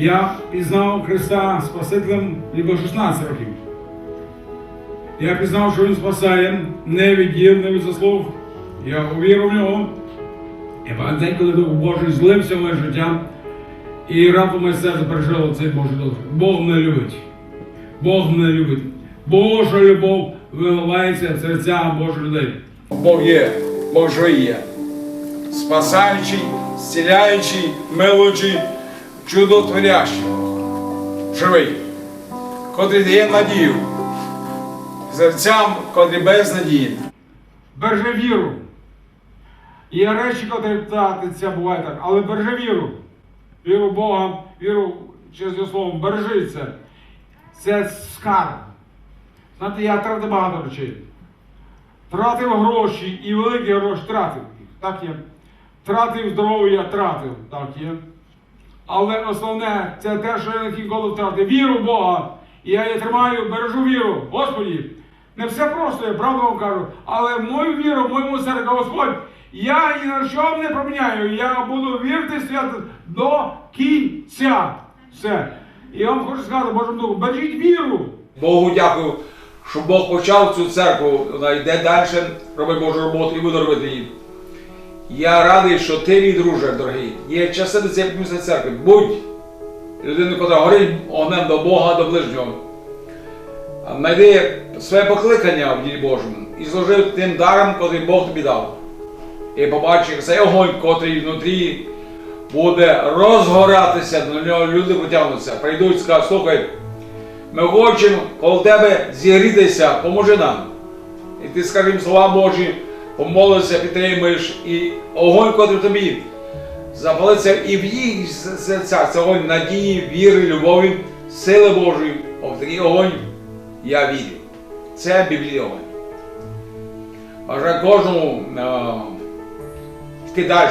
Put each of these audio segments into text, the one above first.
Я пізнав Христа Спасителем либо 16 років. Я пізнав, що Він спасає не від діл, не від заслуг. Я увірив в нього. І пам'ятаю коли Дух Божий злився в моє життя, і раптом моє серце пережило цей Божий дух. Бог мене любить. Бог мене любить. Божа любов виливається в серця Божих людей. Бог є, Бог живий є. Спасаючий, зціляючий, милуючий, чудотворящий. Живий, котрий дає надію. Серцям, котрі без надії. Бережи віру. Є речі, котрі втратиться, буває так, але бережи віру. Віру Бога, віру через його слово, це. Це скарб. Знаєте, я тратив багато речей. Тратив гроші і великі гроші тратив. Так є. Тратив здоров'я, тратив. Так є. Але основне це те, що я ніколи втратив. Віру в Бога. І я її тримаю, бережу віру. Господі. Не все просто, я правду вам кажу. Але мою віру, моєму серці, Господь, я ні на що не поміняю. Я буду вірити свят до кінця. Все. І я вам хочу сказати, Божому Духу, бережіть віру. Богу дякую, що Бог почав цю церкву, вона йде далі, робить Божу роботу і буде робити її. Я радий, що ти, мій друже, дорогий, є частина цієї місця церкви. Будь людиною, яка горить огнем до Бога, до ближнього. Найди своє покликання в ділі Божому і служи тим даром, котрий Бог тобі дав. І побачиш, цей огонь, котрий внутрі буде розгоратися, до нього люди потягнуться, прийдуть і скажуть, слухай, ми хочемо коло тебе зігрітися, поможи нам. І ти скажи їм слова Божі, помолишся, підтримуєш, і огонь, котрий тобі запалиться і в їх серцях, це огонь надії, віри, любові, сили Божої. О, такий огонь я вірю. Це Біблія огонь. Бажаю кожному е, йти далі,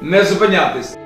не зупинятись.